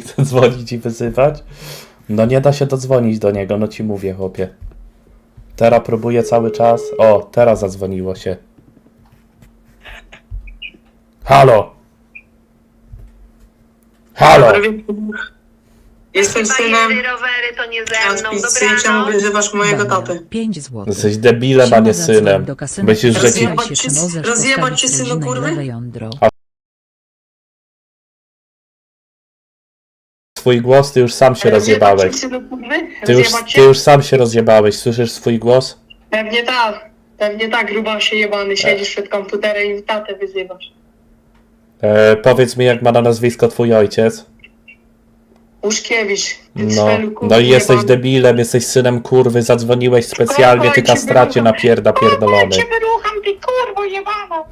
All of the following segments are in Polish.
chce dzwonić i wyzywać. No nie da się dodzwonić do niego, no ci mówię, chłopie. Teraz próbuję cały czas. O, teraz zadzwoniło się. Halo! Halo! Jestem Chyba synem jedy rowery to nie ze mną. Transpisy i czemu Dobranoc. wyzywasz mojego tatę? 5 zł. Jesteś debilem, a nie synem. Myślisz, że ci... Rozjebać cię, synu, kurwy? Jądro. Swój głos ty już sam się rozjebałeś. Kurwy? Ty już, Rozjebać ty już sam się rozjebałeś. Słyszysz swój głos? Pewnie tak. Pewnie tak, gruba się jebany, siedzisz przed komputerem i tatę wyzywasz. E, powiedz mi, jak ma na nazwisko twój ojciec. Uszkiewicz, ty No, cwelu, kurwa, no i jesteś jebany. debilem, jesteś synem kurwy, zadzwoniłeś specjalnie, ty ja cię kastracie wyrucham. napierda pierdolony. Kurwa, ja cię wyrucham, ty kurwo jebana!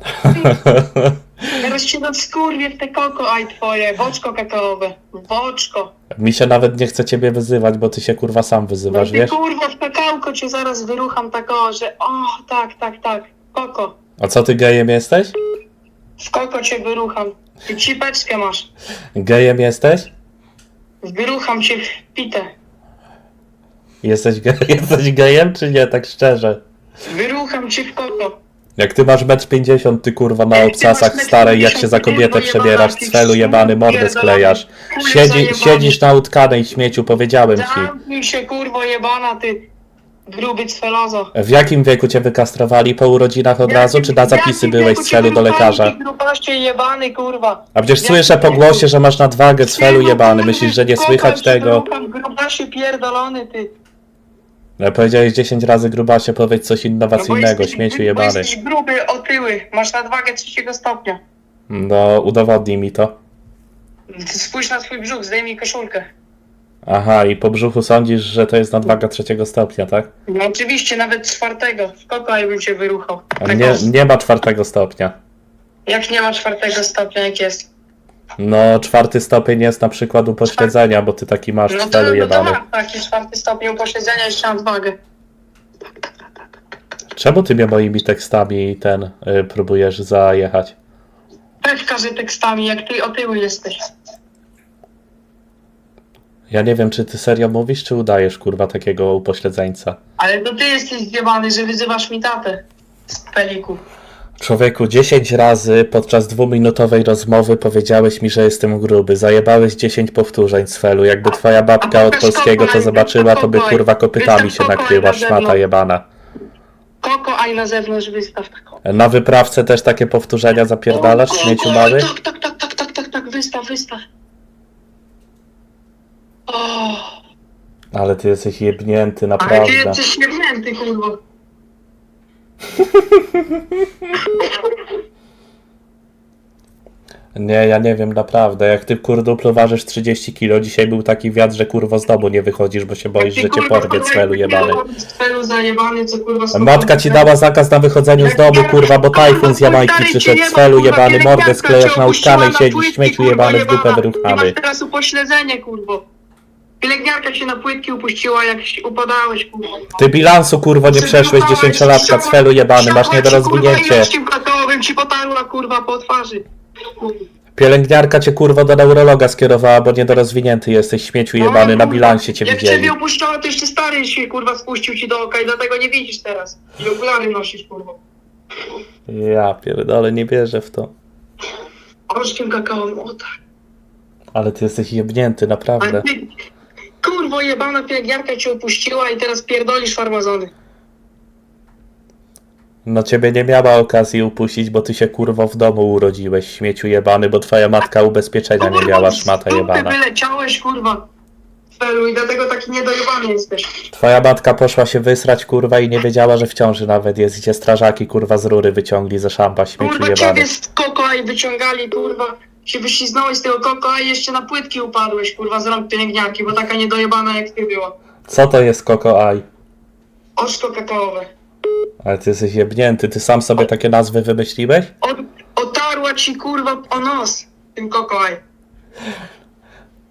Teraz cię skurwie w te koko, aj twoje, woczko kakaowe, woczko. Mi się nawet nie chce ciebie wyzywać, bo ty się kurwa sam No wyzywasz, ty wiesz? kurwa w kakałko cię zaraz wyrucham tak o, że o, tak, tak, tak, koko. A co ty gejem jesteś? W koko cię wyrucham. Ty cipeczkę masz. Gejem jesteś? Wyrucham cię w pitę. Jesteś, ge jesteś gejem, czy nie, tak szczerze? Wyrucham cię w koko. Jak ty masz 1,50 m, ty kurwa na obcasach starej, jak 1,50 się za kobietę przebierasz, cfelu jebany, mordę sklejasz. Siedzi, siedzisz na utkanej śmieciu, powiedziałem ci. Zamknij się kurwo jebana, ty gruby cwelozo. W jakim wieku cię wykastrowali? Po urodzinach od razu, czy na zapisy byłeś z celu do lekarza? Grubaście jebany kurwa. A przecież słyszę po głosie, że masz nadwagę, cfelu jebany. Myślisz, że nie słychać tego? Grubasie pierdolony ty. No, powiedziałeś 10 razy grubasie, powiedz coś No innowacyjnego, jesteś- śmieciu Bo jebany. jesteś gruby, otyły. Masz nadwagę trzeciego stopnia. No, udowodnij mi to. Spójrz na swój brzuch, zdejmij koszulkę. Aha, i po brzuchu sądzisz, że to jest nadwaga trzeciego stopnia, tak? No oczywiście, nawet czwartego. W koko bym cię wyruchał. A Tak nie, nie ma czwartego stopnia. Jak nie ma czwartego stopnia, jak jest? No, czwarty stopień jest na przykład upośledzenia, bo ty taki masz No to, cfelu no to jebany. mam taki czwarty stopień upośledzenia, jeszcze mam nadwagę. Czemu ty mnie moimi tekstami ten y, próbujesz zajechać? Pewka, że tekstami, jak ty otyły jesteś. Ja nie wiem, czy ty serio mówisz, czy udajesz kurwa takiego upośledzeńca. Ale to ty jesteś zjebany, że wyzywasz mi tatę. Z peliku. Człowieku, 10 razy podczas dwuminutowej rozmowy powiedziałeś mi, że jestem gruby. Zajebałeś 10 powtórzeń z felu. Jakby twoja babka od polskiego to zobaczyła, to by kurwa kopytami się nakryła, na szmata jebana. Koko, aj na zewnątrz wystaw taką. Na wyprawce też takie powtórzenia zapierdalasz, śmieciu mały? Tak, tak, tak, tak, tak, tak, tak, wystaw, wystaw. O, Ale ty jesteś jebnięty, ale ty naprawdę. jesteś śmierdnięty, kurwa. Nie, ja nie wiem, naprawdę. Jak ty kurduplu ważysz 30 kilo, dzisiaj był taki wiatr, że kurwo z domu nie wychodzisz, bo się boisz, że cię kurwa, porwie jak jebany. Cfelu zajebany, co kurwa... z Matka ci dała zakaz na wychodzeniu z domu, kurwa, bo tajfun z Jamajki przyszedł, cfelu jebany, mordę sklejasz na utkanej, siedzisz, śmieciu jebany, w dupę wyruchany. masz teraz upośledzenie, kurwo. Pielęgniarka cię na płytki upuściła, jak się upadałeś, kurwa. Ty bilansu, kurwo, nie przeszłeś dziesięciolatka, cfelu jebany, masz. Kurwa, kakaowym ci potarła, kurwa, po twarzy. Pielęgniarka cię, kurwo, do neurologa skierowała, bo niedorozwinięty jesteś, śmieciu jebany, na bilansie cię Jak widzieli. ciebie opuszczała, to jeszcze stary się, kurwa, spuścił ci do oka i dlatego nie widzisz teraz. I okulary nosisz, kurwa. Ja pierdolę, nie wierzę w to. Orzkiem kakaowym, o tak. Ale ty jesteś jebnięty, Ale naprawdę. ty, kurwo jebana pielęgniarka cię opuściła i teraz pierdolisz farmazony. No ciebie nie miała okazji upuścić, bo ty się kurwo w domu urodziłeś, śmieciu jebany, bo twoja matka ubezpieczenia nie miała, szmata jebana. wyleciałeś, kurwa. Felu, i dlatego taki niedojebany jesteś. Twoja matka poszła się wysrać, kurwa, i nie wiedziała, że w ciąży nawet jest. Idzie strażaki, kurwa, z rury wyciągli ze szampa, śmieciu Kurwa, jebany. ciebie z koko i wyciągali, kurwa. Się wyśliznąłeś z tego koko i jeszcze na płytki upadłeś, kurwa, z rąk pielęgniarki, bo taka niedojebana jak ty była. Co to jest koko aj? Oczko kakaowe. Ale ty jesteś jebnięty, ty sam sobie takie nazwy wymyśliłeś? Od, otarła ci, kurwa, o nos tym kokoaj.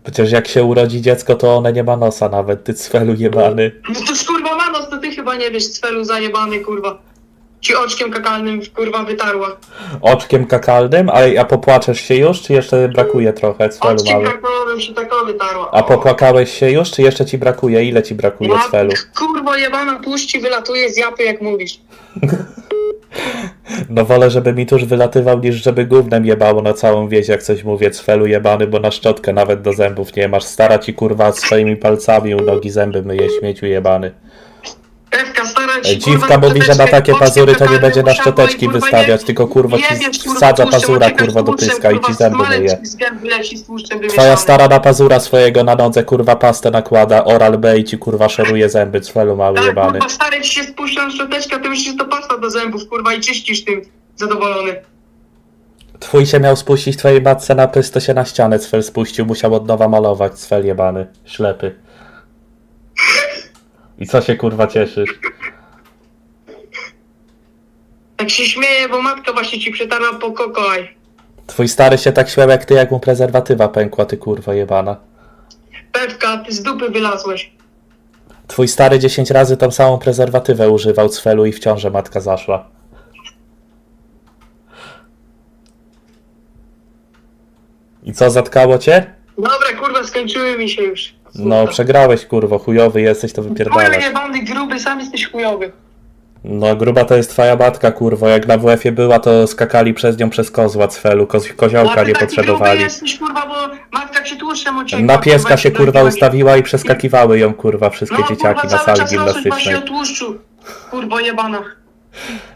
Przecież jak się urodzi dziecko, to one nie ma nosa nawet, ty cfelu jebany. No to kurwa ma nos, to ty chyba nie wiesz, cfelu zajebany, kurwa. Ci oczkiem kakalnym kurwa wytarła. Oczkiem kakalnym, a, a popłaczesz się już, czy jeszcze brakuje trochę, cwelu Oczkiem mały? kakalnym się tako wytarła. A popłakałeś się już, czy jeszcze ci brakuje? Ile ci brakuje, Ja, cwelu? kurwa jebana puści wylatuje z japy jak mówisz. No wolę, żeby mi tuż wylatywał, niż żeby gównem jebało na całą wieś, jak coś mówię, cwelu jebany, bo na szczotkę nawet do zębów nie masz. Stara ci kurwa swoimi palcami u nogi zęby myje, śmieciu jebany. Stara ci, Dziwka mówi, że na szczoteczkę takie pazury to nie będzie na szczoteczki wystawiać, tylko kurwa ci wsadza pazura kurwa do pyska i ci zęby myje. Twoja stara na pazura swojego na nodze kurwa pastę nakłada, oral B i ci kurwa szoruje zęby, cwelu mały Tak, jebany. kurwa, stary ci się spuszcza na szczoteczkę, ty myślisz, że to pasta do zębów, kurwa, i czyścisz tym zadowolony. Twój się miał spuścić twojej matce na pys, to się na ścianę cfel spuścił, musiał od nowa malować, cfel jebany, ślepy. I co się kurwa cieszysz? Tak się śmieje, bo matka właśnie ci przetarła po kokoaj. Twój stary się tak śmiał jak ty, jak mu prezerwatywa pękła, ty kurwa jebana. Pewka, ty z dupy wylazłeś. Twój stary 10 razy tą samą prezerwatywę używał cfelu i w ciążę matka zaszła. I co, zatkało cię? Dobra, kurwa, skończyły mi się już. No, przegrałeś kurwo, chujowy jesteś, to Chujowy wypierdalasz. jebany, gruby, sam jesteś chujowy. No, gruba to jest twoja matka, kurwo. Jak na WF-ie była, to skakali przez nią przez kozła cfelu, Koz koziołka ty nie potrzebowali. jesteś, kurwa, bo matka ci tłuszczem. Na pieska kurwa, się kurwa ustawiła i przeskakiwały ją kurwa wszystkie No, dzieciaki kurwa, na cały sali czas właśnie gimnastycznej. o tłuszczu. Kurwo jebana.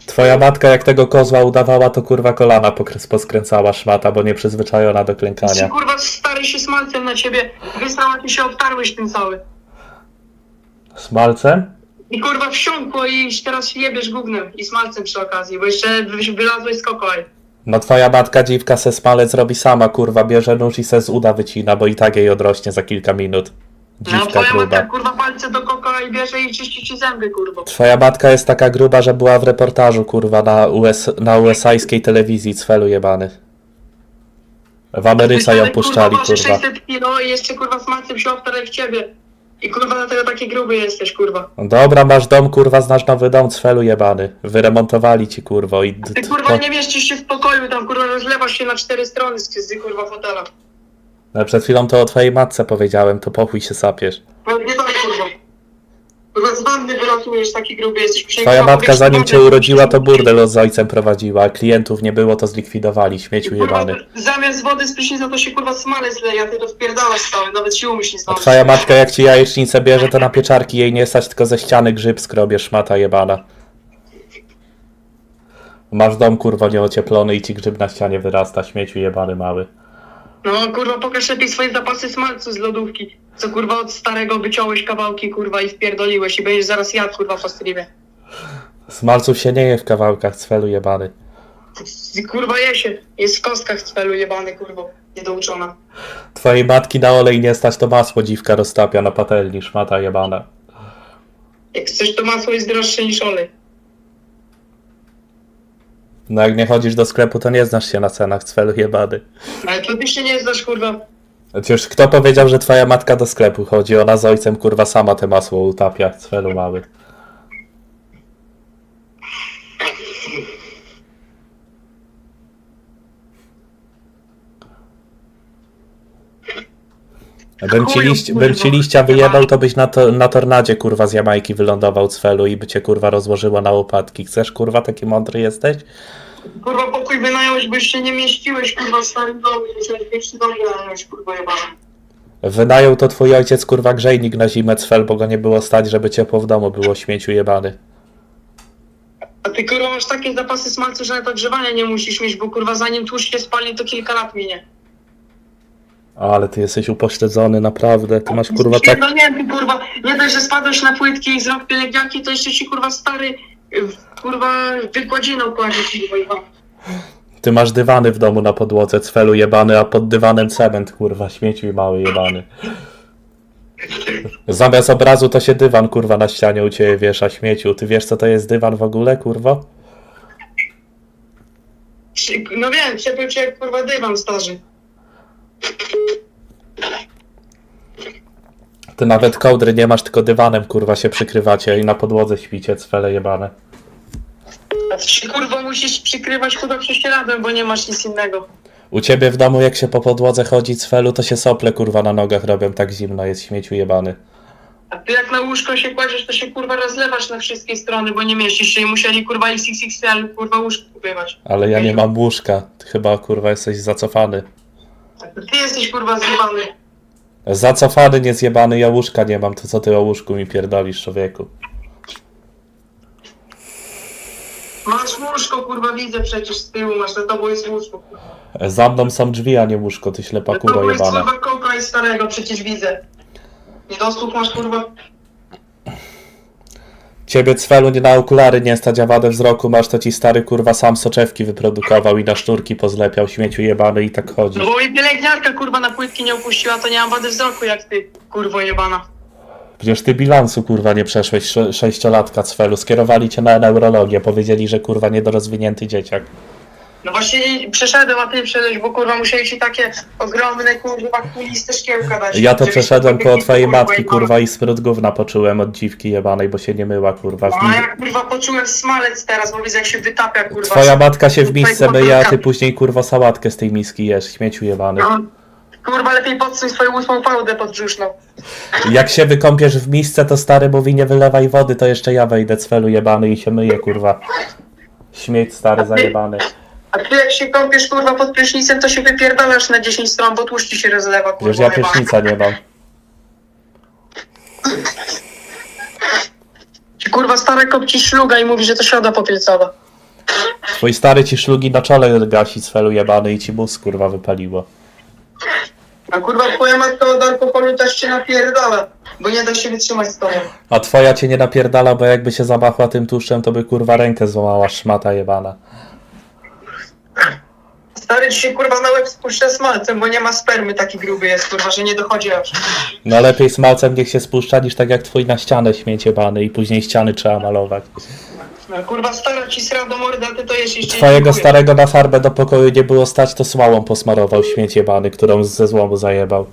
Twoja matka jak tego kozła udawała, to kurwa kolana pokres- poskręcała szmata, bo nie przyzwyczajona do Ci, klękania. kurwa, stary się smalcem na ciebie wysrał, a ty się obtarłeś tym cały. Smalcem? I kurwa wsiąkło i teraz jebiesz gównem i smalcem przy okazji, bo jeszcze wy- wylazłeś z kokoaj. No twoja matka dziwka se smalec robi sama, kurwa, bierze nóż i se z uda wycina, bo i tak jej odrośnie za kilka minut. No Dziwka twoja matka gruba. kurwa palce do koka i bierze i czyści ci zęby, kurwa. Twoja matka jest taka gruba, że była w reportażu, kurwa, na, US, na USA-skiej telewizji, cfelu jebany. W Ameryce ją puszczali, waży kurwa. 600 kilo i jeszcze kurwa smalcem się obtarł jak w ciebie. I kurwa dlatego taki gruby jesteś, kurwa. No Dobra, masz dom, kurwa, znasz nowy dom, cfelu jebany. Wyremontowali ci, kurwo, i... Ty kurwa nie mieścisz się w pokoju, tam kurwa rozlewasz się na cztery strony z, z kurwa fotela. No, przed chwilą to o twojej matce powiedziałem, to pochuj się sapiesz. Pewnie tak, kurwa. Z wanny wylatujesz, taki gruby jesteś. Twoja matka zanim cię urodziła, to burdel z ojcem prowadziła, a klientów nie było, to zlikwidowali, śmieciu Kurwa, jebany. zamiast wody z prysznica to się kurwa smale zleje, a ty to wpierdalasz cały, nawet sił myśli A zdążyć. twoja matka jak ci jajecznicę bierze, to na pieczarki jej nie stać, tylko ze ściany grzyb skrobie, szmata jebana. Masz dom, kurwa, nieocieplony i ci grzyb na ścianie wyrasta, śmieciu jebany mały. No kurwa, pokaż lepiej swoje zapasy smalcu z lodówki. Co kurwa od starego wyciąłeś kawałki kurwa i wpierdoliłeś i będziesz zaraz jadł kurwa po streamie. Smalców się nie je w kawałkach, cfelu jebany. Kurwa je się, jest w kostkach z celu jebany kurwo, niedouczona. Twojej matki na olej nie stać, to masło dziwka roztapia na patelni, szmata jebana. Jak chcesz to masło jest droższe niż olej. No jak nie chodzisz do sklepu, to nie znasz się na cenach, cfelu jebany. Ale to ty się nie znasz kurwa. Przecież kto powiedział, że twoja matka do sklepu chodzi? Ona z ojcem kurwa sama te masło utapia, cfelu mały. Bym ci, liść, bym ci liścia wyjebał, to byś na, to, na tornadzie kurwa z Jamajki wylądował cfelu i by cię kurwa rozłożyło na łopatki. Chcesz kurwa taki mądry jesteś? Kurwa pokój wynająłeś, bo jeszcze nie mieściłeś kurwa w starym domu, jeszcze pierwszy dom wynająłeś kurwa jebany. Wynajął to twój ojciec kurwa grzejnik na zimę cfel, bo go nie było stać, żeby ciepło w domu było śmieciu jebany. A ty kurwa masz takie zapasy smalcu, że nawet ogrzewania nie musisz mieć, bo kurwa zanim tłuszcz się spali to kilka lat minie. Ale ty jesteś upośledzony, naprawdę. Ty masz kurwa tak. No nie, ty kurwa, nie dość, że spadłeś na płytki i zrobił pielęgniarki, to jeszcze ci kurwa stary, y, kurwa wykładziną kładzie ci kurwa. Ty masz dywany w domu na podłodze, cfelu jebany, a pod dywanem cement, kurwa, śmieciu i mały jebany. Zamiast obrazu to się dywan, kurwa, na ścianie u ciebie wiesza, śmieciu. Ty wiesz, co to jest dywan w ogóle, kurwa? No wiem, ciepił cię jak kurwa dywan starzy. Ty nawet kołdry nie masz, tylko dywanem, kurwa, się przykrywacie i na podłodze śpicie, cfele jebane. A ty się kurwa musisz przykrywać kurwa prześcieradłem, bo nie masz nic innego. U ciebie w domu jak się po podłodze chodzi cfelu, to się sople kurwa na nogach robią, tak zimno jest śmieciu jebany. A ty jak na łóżko się kładziesz, to się kurwa rozlewasz na wszystkie strony, bo nie mieścisz się i musieli kurwa XXXL kurwa łóżko kupywać. Ale ja nie mam łóżka, ty chyba kurwa jesteś zacofany. Ty jesteś kurwa zjebany. Zacofany, nie zjebany, ja łóżka nie mam, to co ty o łóżku mi pierdolisz człowieku? Masz łóżko kurwa, widzę przecież z tyłu, masz na tobą jest łóżko. kurwa. Za mną są drzwi, a nie łóżko, ty ślepa Na kuro tobą jest jebana. kurwa koka i starego, przecież widzę. Niedosłuch masz kurwa. Ciebie cwelu nie na okulary nie stać, a wadę wzroku masz, to ci stary kurwa sam soczewki wyprodukował i na sznurki pozlepiał, śmieciu jebany i tak chodzi. No bo mi pielęgniarka kurwa na płytki nie opuściła, to nie mam wady wzroku jak ty, kurwo jebana. Przecież ty bilansu kurwa nie przeszłeś, sze- sześciolatka cwelu, skierowali cię na neurologię, powiedzieli, że kurwa niedorozwinięty dzieciak. No właśnie przeszedłem, a ty przeszedłeś, bo kurwa musieli ci takie ogromne kurwa kuliste szkiełka dać. Ja to żebyś przeszedłem koło twojej kurwa matki jebana. kurwa i smród gówna poczułem od dziwki jebanej, bo się nie myła kurwa w No a mi- jak kurwa poczułem smalec teraz, bo widzę jak się wytapia kurwa. Twoja matka się w misce myje, a ty później kurwa sałatkę z tej miski jesz, śmieciu jebany. No, kurwa lepiej podsuń swoją ósmą fałdę podbrzuszną. Jak się wykąpiesz w misce, to stary mówi nie wylewaj wody, to jeszcze ja wejdę cwelu jebany i się myję kurwa. Śmieć stary zajebany. A ty jak się kąpiesz kurwa pod prysznicem, to się wypierdalasz na 10 stron, bo tłuszcz ci się rozlewa kurwa. Przecież ja prysznica nie mam. Ci, Kurwa stara kopci szluga i mówi, że to środa popiecowa. Twój stary ci szlugi na czole gasi cwelu jebany i ci mózg kurwa wypaliło. A kurwa twoja matka od alkoholu też cię napierdala, bo nie da się wytrzymać z tobą. A twoja cię nie napierdala, bo jakby się zamachła tym tłuszczem, to by kurwa rękę złamała szmata jebana. Stary ci się kurwa na łeb spuszcza smalcem, bo nie ma spermy, taki gruby jest kurwa, że nie dochodzi aż. No lepiej smalcem niech się spuszcza niż tak jak twój na ścianę śmiecie bany i później ściany trzeba malować. No, kurwa stara ci sra do mordy, a ty to jest jeszcze Twojego dziękuję. starego na farbę do pokoju nie było stać, to słałą posmarował śmiecie bany, którą ze złomu zajebał.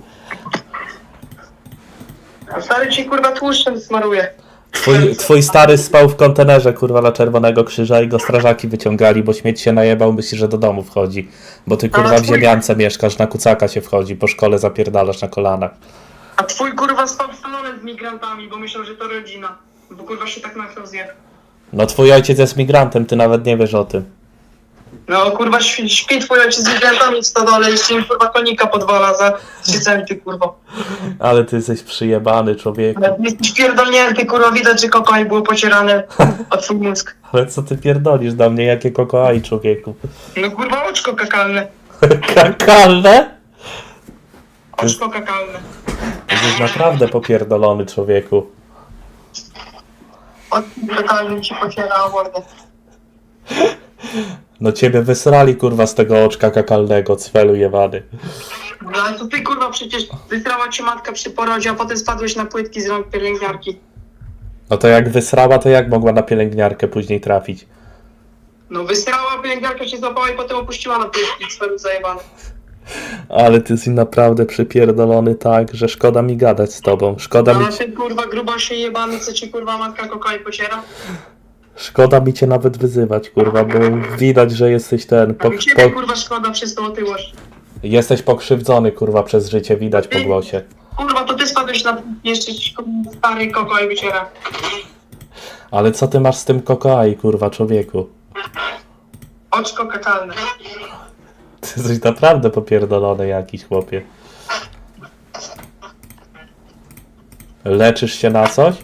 A stary ci kurwa tłuszczem smaruje. Twój, twój stary spał w kontenerze kurwa na Czerwonego Krzyża i go strażaki wyciągali, bo śmieć się najebał, myśli, że do domu wchodzi. Bo ty kurwa w twój- ziemiance mieszkasz, na kucaka się wchodzi, po szkole zapierdalasz na kolanach. A twój kurwa spał w salonę z migrantami, bo myślał, że to rodzina. Bo kurwa się tak nachlał zjadł. No twój ojciec jest migrantem, ty nawet nie wiesz o tym. No kurwa śpi, śpi twój ojciec z migrantami w stodole, jeszcze im kurwa konika podwala za 3 centy kurwa. Ale ty jesteś przyjebany człowieku. Jesteś pierdolnięty kurwa, widać, że kokaj było pocierane od twój mózg. Ale co ty pierdolisz do mnie, jakie kokoaj człowieku? No kurwa oczko kakalne. Kakalne? Oczko kakalne. Jesteś naprawdę popierdolony człowieku. Oczko kakalne ci pocierało mordę. No ciebie wysrali kurwa z tego oczka kakalnego, cwelu jebany. No ale to ty kurwa przecież wysrała ci matka przy porodzie, a potem spadłeś na płytki z rąk pielęgniarki. No to jak wysrała, to jak mogła na pielęgniarkę później trafić? No wysrała, pielęgniarka się złapała i potem opuściła na płytki, sferu zajebane. Ale ty jesteś naprawdę przypierdolony tak, że szkoda mi gadać z tobą. Szkoda No mi, a ty kurwa gruba się jebany, co ci kurwa matka kokaj pociera? Szkoda mi cię nawet wyzywać, kurwa, bo widać, że jesteś ten. A Po, mi ciebie po, kurwa szkoda przez tą otyłość. jesteś pokrzywdzony, kurwa, przez życie, widać po głosie. Kurwa, to ty spadłeś na jeszcze ci stary kokoj wyciera. Ale co ty masz z tym kokoai, kurwa, człowieku? Oczko kakalne. Ty jesteś naprawdę popierdolony jakiś chłopie. Leczysz się na coś?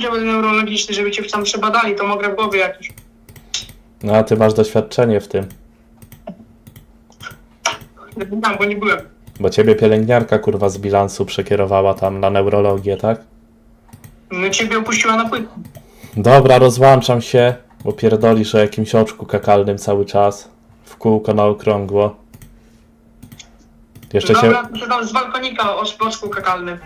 Lepiej iść na oddział neurologiczny, żeby cię tam przebadali, to mogę w głowie jakiś. No a ty masz doświadczenie w tym. Nie tam, bo nie byłem. Bo ciebie pielęgniarka, kurwa, z bilansu przekierowała tam na neurologię, tak? No ciebie opuściła na płytki. Dobra, rozłączam się, bo pierdolisz o jakimś oczku kakalnym cały czas. W kółko na okrągło. Jeszcze się... Dobra, to tam z balkonika o oczku kakalnym.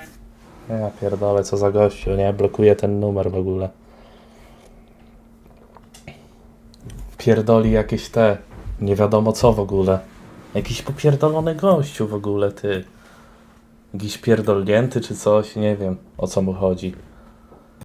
Ja pierdolę, co za gościu, nie? Blokuje ten numer w ogóle. Pierdoli jakieś te... Nie wiadomo co w ogóle. Jakiś popierdolony gościu w ogóle, ty. Jakiś pierdolnięty czy coś, nie wiem o co mu chodzi.